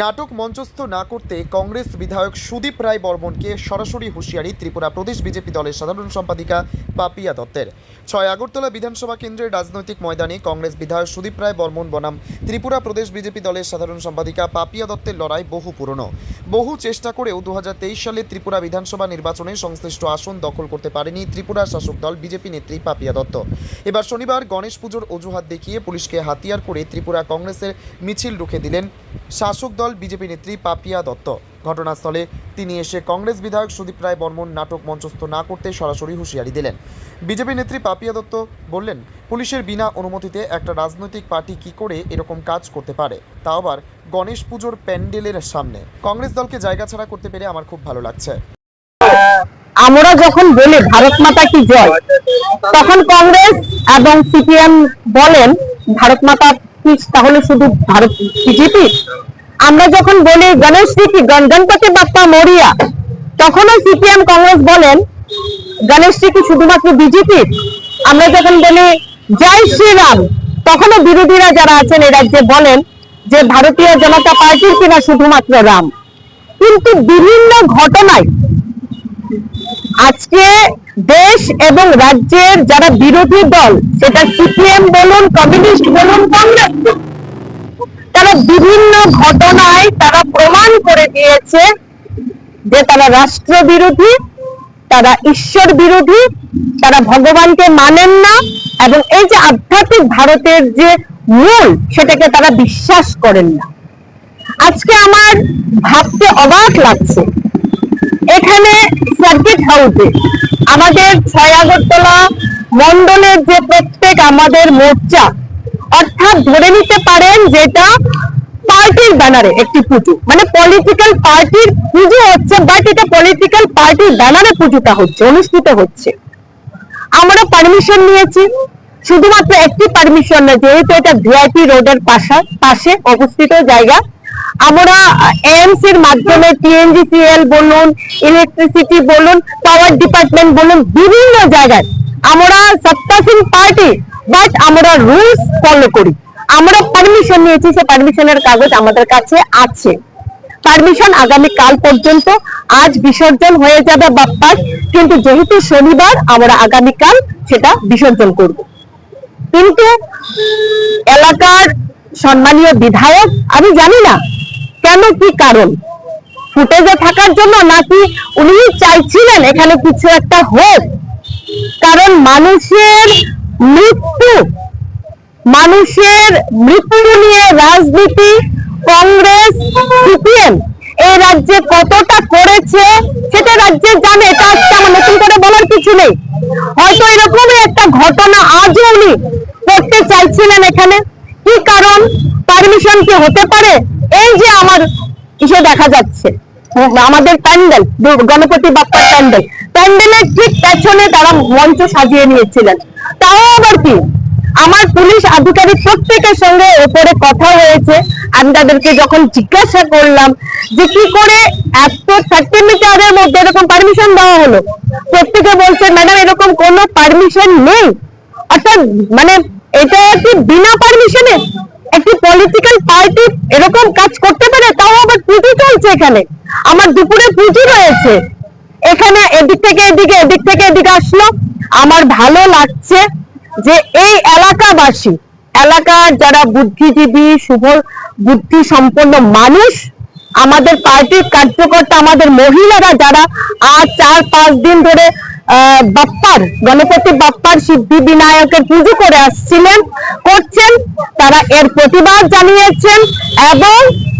নাটক মঞ্চস্থ না করতে কংগ্রেস বিধায়ক সুদীপ রায় বর্মনকে সরাসরি হুঁশিয়ারি ত্রিপুরা প্রদেশ বিজেপি দলের সাধারণ সম্পাদিকা পাপিয়া দত্তের। ছয় আগরতলা বিধানসভা কেন্দ্রের রাজনৈতিক ময়দানে কংগ্রেস বিধায়ক সুদীপ রায় বর্মন বনাম ত্রিপুরা প্রদেশ বিজেপি দলের সাধারণ সম্পাদিকা পাপিয়া দত্তের লড়াই বহু পুরনো। বহু চেষ্টা করেও দু হাজার তেইশ সালে ত্রিপুরা বিধানসভা নির্বাচনে সংশ্লিষ্ট আসন দখল করতে পারেনি ত্রিপুরা শাসক দল বিজেপি নেত্রী পাপিয়া দত্ত। এবার শনিবার গণেশ পুজোর অজুহাত দেখিয়ে পুলিশকে হাতিয়ার করে ত্রিপুরা কংগ্রেসের মিছিল রুখে দিলেন শাসক দল বিজেপি নেত্রী পাপিয়া দত্ত। ঘটনাস্থলে তিনি এসে কংগ্রেস বিধায়ক সুদীপ রায় বর্মন নাটক মঞ্চস্থ না করতে সরাসরি হুঁশিয়ারি দিলেন। বিজেপি নেত্রী পাপিয়া দত্ত বললেন, পুলিশের বিনা অনুমতিতে একটা রাজনৈতিক পার্টি কি করে এরকম কাজ করতে পারে? তাও আবার, গণেশ পুজোর প্যান্ডেলের সামনে। কংগ্রেস দলকে জায়গা ছাড়া করতে পেরে আমার খুব ভালো লাগছে। আমরা যখন বলি ভারত মাতা কি জয়, তখন কংগ্রেস এবং সিপিএম বলেন, ভারত মাতা তাহলে শুধু ভারত বিজেপি? আমরা যখন বলি গণেশজি কি গণ- গণপতি বাপ্পা মরিয়া? তখনও সিপিএম কংগ্রেস বলেন গণেশজি কি শুধুমাত্র বিজেপি? আমরা যখন বলি, জয় শ্রীরাম, তখনও বিরোধীরা যারা আছেন এই রাজ্যে বলেন যে ভারতীয় জনতা পার্টির কিনা শুধুমাত্র রাম। কিন্তু বিভিন্ন ঘটনায় আজকে দেশ এবং রাজ্যের যারা বিরোধী দল, সেটা সিপিএম বলুন, কমিউনিস্ট বলুন, কংগ্রেস ঘটনায় তারা প্রমাণ করে দিয়েছে যে তারা রাষ্ট্র বিরোধী, তারা ঈশ্বর বিরোধী, তারা ভগবানকে মানেন না এবং এই যে আধ্যাত্মিক ভারতের যে মূল, সেটাকে তারা বিশ্বাস করেন না। আজকে আমার ভাবতে অবাক লাগছে। এখানে সার্কিট হাউসে আমাদের ছয় আগরতলা মন্ডলের যে প্রত্যেক আমাদের মোর্চা, অর্থাৎ ধরে নিতে পারেন যেটা পার্টির ব্যানারে একটি পুজো। মানে পলিটিক্যাল পার্টির পুজো হচ্ছে বাট এটা পলিটিক্যাল পার্টির ব্যানারে পুজোটা হচ্ছে, অনুষ্ঠিত হচ্ছে। আমরা পারমিশন নিয়েছি। শুধুমাত্র একটি পারমিশন না, যেহেতু এটা ভিআইপি রোডের পাশে পাশে অবস্থিত জায়গা। আমরা এএমসি এর মাধ্যমে টিএনজিসিএল বলুন ইলেকট্রিসিটি বলুন পাওয়ার ডিপার্টমেন্ট বলুন, বিভিন্ন জায়গায় আমরা সত্তাসীন পার্টি বাট আমরা রুলস ফলো করি। আমরা পারমিশন নিয়েছি, সে পারমিশনের কাগজ আমাদের কাছে আছে। পারমিশন আগামী কাল পর্যন্ত আজ বিসর্জন হয়ে যাবে বাপ্পার, কিন্তু যেহেতু শনিবার, আমরা আগামীকাল সেটা বিসর্জন করব। কিন্তু এলাকার সম্মানীয় বিধায়ক, আমি জানি না কেন কি কারণ। ফুটেজে থাকার জন্য নাকি উনি চাইছিলেন এখানে কিছু একটা হোক। কারণ মানুষের মৃত্যু মানুষের মৃত্যু নিয়ে রাজনীতি, কংগ্রেস, সিপিএম, এই রাজ্যে কতটা করেছে সেটা রাজ্যে জানে, এটা আজকে আমার নতুন করে বলার কিছু নেই। হয়তো এরকমই একটা ঘটনা আজও উনি করতে চাইছিলেন এখানে। কি কারণ? পারমিশন কি হতে পারে? এই যে আমার ইসে দেখা যাচ্ছে। আমাদের প্যান্ডেল, গণপতি বাপ্পার প্যান্ডেল। প্যান্ডেলের ঠিক পেছনে তারা মঞ্চ সাজিয়ে নিয়েছিলেন। তাও আবার কি? আমার পুলিশ আধিকারিক প্রত্যেকের সঙ্গে ওপরে কথা হয়েছে। আমি তাদেরকে যখন জিজ্ঞাসা করলাম যে কি করে এত থার্টি মিটারের মধ্যে এরকম পারমিশন দেওয়া হলো? প্রত্যেকে বলছে, ম্যাডাম, এরকম কোনো পারমিশন নেই। অর্থাৎ মানে এটা কি বিনা পারমিশনে একটি পলিটিক্যাল পার্টি এরকম কাজ করতে পারে? তাও আবার পুজো চলছে এখানে। আমার দুপুরে পুজো রয়েছে। এখানে এদিক থেকে এদিকে, এদিক থেকে এদিকে আসলো। আমার ভালো লাগছে। যে এই এলাকাবাসী, এলাকার যারা বুদ্ধিজীবী শুভ বুদ্ধি সম্পন্ন মানুষ, আমাদের পার্টির কার্যকর্তা, আমাদের মহিলারা যারা আজ চার, পাঁচ দিন ধরে বাপ্পার, গণপতি বাপ্পার, সিদ্ধি বিনায়কের পুজো করে আসছিলেন, করছেন, তারা এর প্রতিবাদ জানিয়েছেন এবং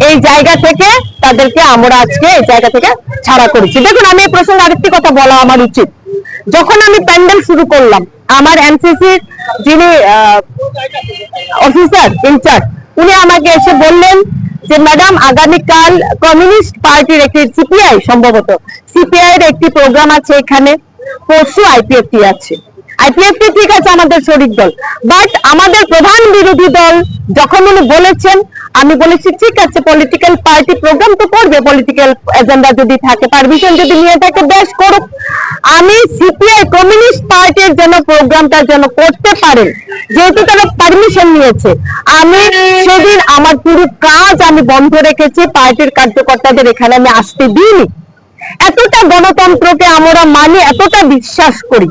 এই জায়গা থেকে তাদেরকে আমরা আজকে এই জায়গা থেকে ছাড়া করেছি। দেখুন, আমি এই প্রসঙ্গে আরেকটি কথা বলা আমার উচিত। যখন আমি প্যান্ডেল শুরু করলাম আমার এনসিসির যিনি অফিসার ইনচার্জ উনি আমাকে এসে বললেন যে ম্যাডাম আগামীকাল কমিউনিস্ট পার্টির একটি সিপিআই সম্ভবত সিপিআই এর একটি প্রোগ্রাম আছে এখানে, পরশু আইপিএফটি আছে। আইপিএফটি ঠিক আছে আমাদের শরিক দল বাট আমাদের প্রধান বিরোধী দল যখন উনি বলেছেন, আমি বলেছি, ঠিক আছে পলিটিক্যাল পার্টি প্রোগ্রাম তো করবে পলিটিক্যাল এজেন্ডা যদি থাকে পারমিশন যদি নিয়ে থাকে, বেশ করুক। আমি সিপিআই কমিউনিস্ট পার্টির জন্য প্রোগ্রামটার জন্য করতে পারেন, যেহেতু তারা পারমিশন নিয়েছে। আমি সেদিন আমার পুরো কাজ আমি বন্ধ রেখেছি, পার্টির কার্যকর্তাদের এখানে আমি আসতে দিইনি। এতটা গণতন্ত্রকে আমরা মানি, এতটা বিশ্বাস করি।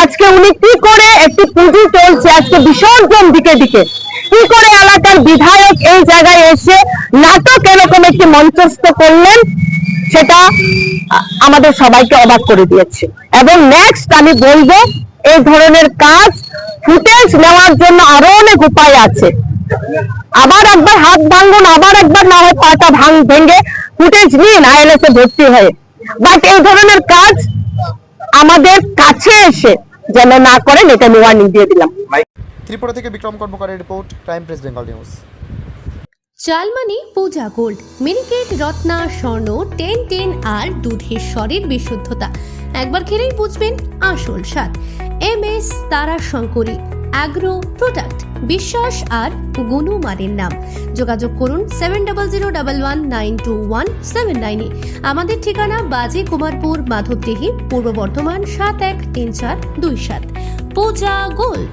আজকে উনি কি করে একটি পুঁজি চলছে, আজকে বিসর্জন দিকে দিকে কি করে এলাকার বিধায়ক এই জায়গায় এসে নাটক এরকম একটি মঞ্চস্থ করলেন, সেটা আমাদের সবাইকে অবাক করে দিয়েছে। এবং নেক্সট আমি বলব, এই ধরনের কাজ ফুটেজ নেওয়ার জন্য আরও অনেক উপায় আছে। আবার একবার হাত ভাঙুন, আবার একবার না হয় পাটা ভাঙ ভেঙে ফুটেজ নিন আইএলএস এ ভর্তি হয়ে। বাট এই ধরনের কাজ আমাদের কাছে এসে যেন না করেন, এটা ওয়ার্নিং দিয়ে দিলাম। ত্রিপুরা থেকে Bikram কর্মকারের report, crime press Bengal news. চালমানি, Puja gold Miniket Ratna, স্বর্ণ, টেন টেন আর দুধের স্বরের বিশুদ্ধতা। একবার খেলেই বুঝবেন আসল স্বাদ। এম এস তারা শঙ্করী অ্যাগ্রো প্রোডাক্ট, বিশ্বাস আর গুণমানের নাম। যোগাযোগ করুন seven double zero double one nine two one seven নাইনে আমাদের ঠিকানা বাজে কুমারপুর, মাধবদেহি, পূর্ব বর্ধমান, সাত এক তিন চার দুই সাত। পূজা গোল্ড।